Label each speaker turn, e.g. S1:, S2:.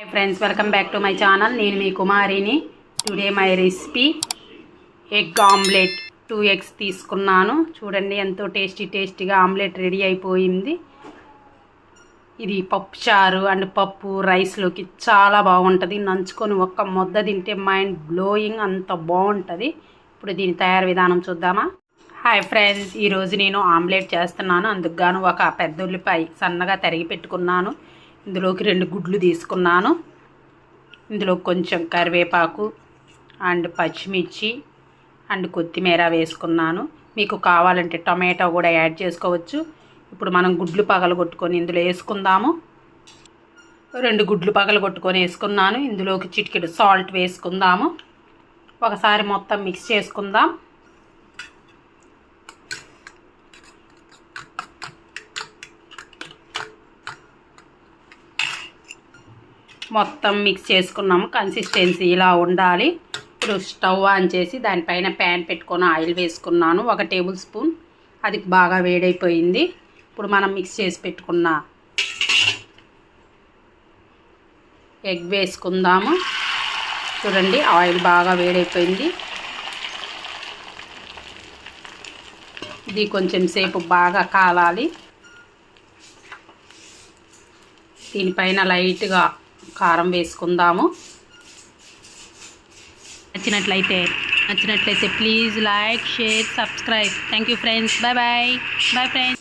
S1: Hi friends welcome back to my channel నేను మీ కుమారిని. Today my recipe egg omelette two eggs తీసుకున్నాను. చూడండి ఎంతో టేస్టీ టేస్టీగా ఆమ్లెట్ రెడీ అయిపోయింది. ఇది పప్పు చారు అండ్ పప్పు రైస్లోకి చాలా బాగుంటుంది. నంచుకొని ఒక్క ముద్ద తింటే మైండ్ బ్లోయింగ్ అంత బాగుంటుంది. ఇప్పుడు దీని తయారు విధానం చూద్దామా? హాయ్ ఫ్రెండ్స్ ఈరోజు నేను ఆమ్లెట్ చేస్తున్నాను. అందుకు గాను ఒక పెద్ద ఉల్లిపాయ సన్నగా తరిగి పెట్టుకున్నాను. ఇందులోకి రెండు గుడ్లు తీసుకున్నాను. ఇందులో కొంచెం కరివేపాకు అండ్ పచ్చిమిర్చి అండ్ కొత్తిమీర వేసుకున్నాను. మీకు కావాలంటే టమాటో కూడా యాడ్ చేసుకోవచ్చు. ఇప్పుడు మనం గుడ్లు పగలు కొట్టుకొని ఇందులో వేసుకుందాము. రెండు గుడ్లు పగలు కొట్టుకొని వేసుకున్నాను. ఇందులోకి చిటికెడు సాల్ట్ వేసుకుందాము. ఒకసారి మొత్తం మిక్స్ చేసుకుందాం. మొత్తం మిక్స్ చేసుకున్నాము. కన్సిస్టెన్సీ ఇలా ఉండాలి. ఇప్పుడు స్టవ్ ఆన్ చేసి దానిపైన ప్యాన్ పెట్టుకొని ఆయిల్ వేసుకున్నాను. ఒక టేబుల్ స్పూన్. అది బాగా వేడైపోయింది. ఇప్పుడు మనం మిక్స్ చేసి పెట్టుకున్న ఎగ్ వేసుకుందాము. చూడండి ఆయిల్ బాగా వేడైపోయింది. ఇది కొంచెం సేపు బాగా కాలాలి. దీనిపైన లైట్గా కారం వేసుకుందాము. నచ్చినట్లయితే నచ్చినట్లయితే please like share subscribe thank you friends bye bye bye friends